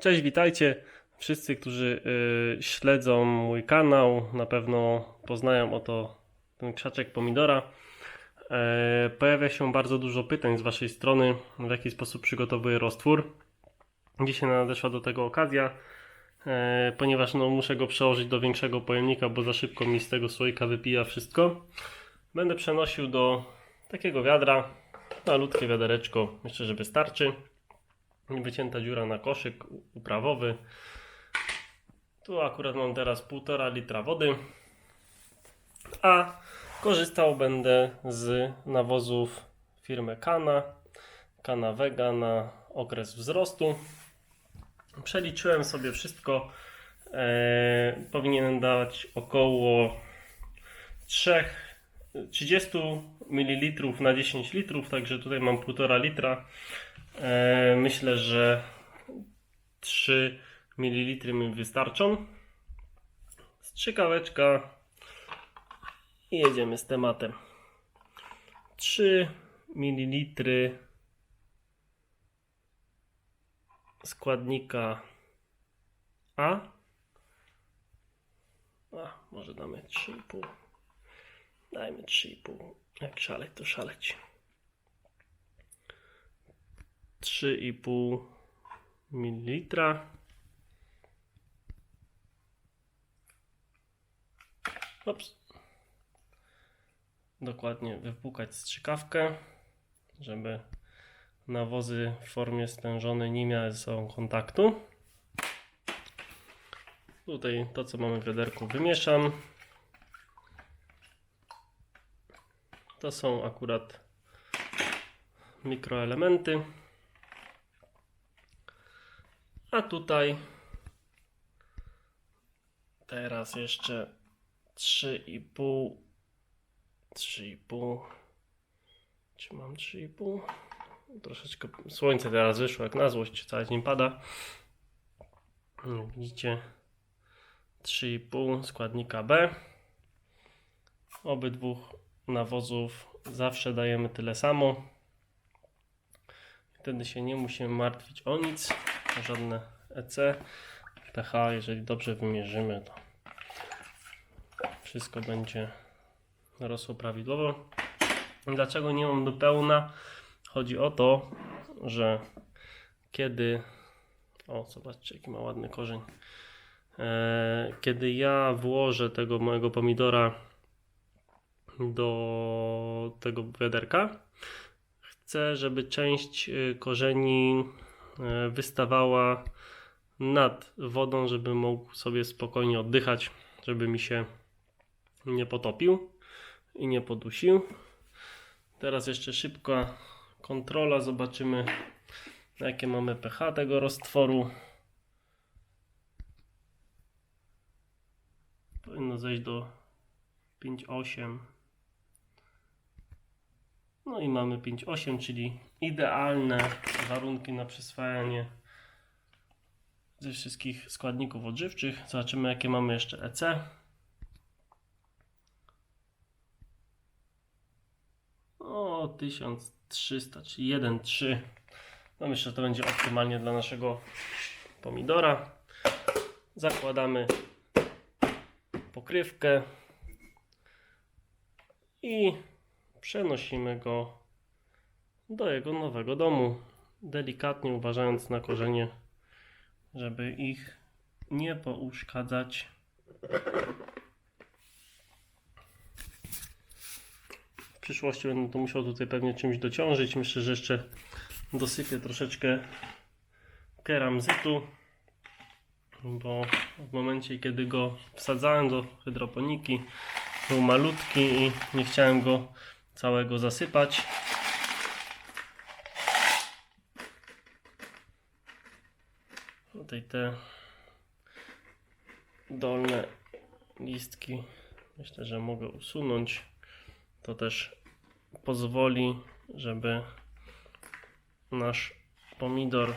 Cześć, witajcie. Wszyscy, którzy y, śledzą mój kanał, na pewno poznają oto ten krzaczek pomidora. E, pojawia się bardzo dużo pytań z Waszej strony, w jaki sposób przygotowuję roztwór. Dzisiaj nadeszła do tego okazja, e, ponieważ no, muszę go przełożyć do większego pojemnika, bo za szybko mi z tego słoika wypija wszystko. Będę przenosił do takiego wiadra, malutkie wiadereczko, myślę, że wystarczy wycięta dziura na koszyk uprawowy. Tu akurat mam teraz 1,5 litra wody, a korzystał będę z nawozów firmy Kana, Kana Vega na okres wzrostu. Przeliczyłem sobie wszystko. E, powinienem dać około 3, 30 ml na 10 litrów, także tutaj mam 1,5 litra. E, myślę, że 3 ml mi wystarczą. Strzykaweczka i jedziemy z tematem. 3 ml składnika A. A, może damy 3,5. Dajmy 3,5. Jak szaleć, to szaleć. 3,5 ml. Ops. Dokładnie wypłukać strzykawkę, żeby nawozy w formie stężonej nie miały ze sobą kontaktu. Tutaj to, co mamy w wiaderku, wymieszam. To są akurat mikroelementy. A tutaj teraz jeszcze 3,5 3,5 czy mam 3,5 troszeczkę słońce teraz wyszło jak na złość cały dzień pada. Widzicie? 3,5 składnika B. Obydwóch nawozów zawsze dajemy tyle samo. Wtedy się nie musimy martwić o nic, żadne EC, pH, jeżeli dobrze wymierzymy, to wszystko będzie rosło prawidłowo. Dlaczego nie mam do pełna? Chodzi o to, że kiedy. O, zobaczcie, jaki ma ładny korzeń. E, kiedy ja włożę tego mojego pomidora do tego wiaderka, chcę, żeby część y, korzeni wystawała nad wodą, żeby mógł sobie spokojnie oddychać, żeby mi się nie potopił i nie podusił. Teraz jeszcze szybka kontrola, zobaczymy jakie mamy pH tego roztworu. Powinno zejść do 5,8. No i mamy 5,8, czyli idealne warunki na przyswajanie ze wszystkich składników odżywczych. Zobaczymy jakie mamy jeszcze EC. O 1300, czyli 1,3. No myślę, że to będzie optymalnie dla naszego pomidora. Zakładamy pokrywkę i przenosimy go do jego nowego domu. Delikatnie uważając na korzenie, żeby ich nie pouszkadzać. W przyszłości będę to musiał tutaj pewnie czymś dociążyć. Myślę, że jeszcze dosypię troszeczkę keramzytu, bo w momencie, kiedy go wsadzałem do hydroponiki, był malutki i nie chciałem go całego zasypać. Tutaj te dolne listki myślę, że mogę usunąć. To też pozwoli, żeby nasz pomidor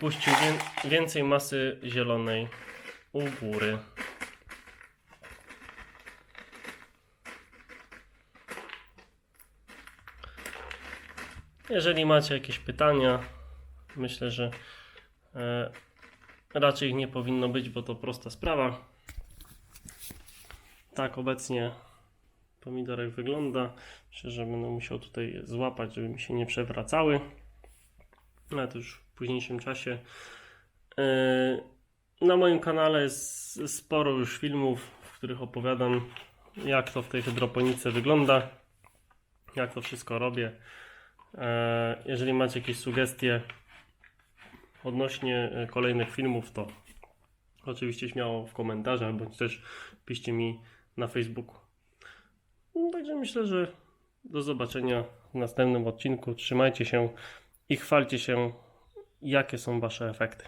puścił wię- więcej masy zielonej u góry. Jeżeli macie jakieś pytania, myślę, że e, raczej ich nie powinno być, bo to prosta sprawa. Tak obecnie pomidorek wygląda. Myślę, że będę musiał tutaj złapać, żeby mi się nie przewracały. Ale to już w późniejszym czasie. E, Na moim kanale jest sporo już filmów, w których opowiadam, jak to w tej hydroponice wygląda, jak to wszystko robię. E, Jeżeli macie jakieś sugestie odnośnie e, kolejnych filmów, to oczywiście śmiało w komentarzach, bądź też piszcie mi na Facebooku. Także myślę, że do zobaczenia w następnym odcinku. Trzymajcie się i chwalcie się, jakie są Wasze efekty.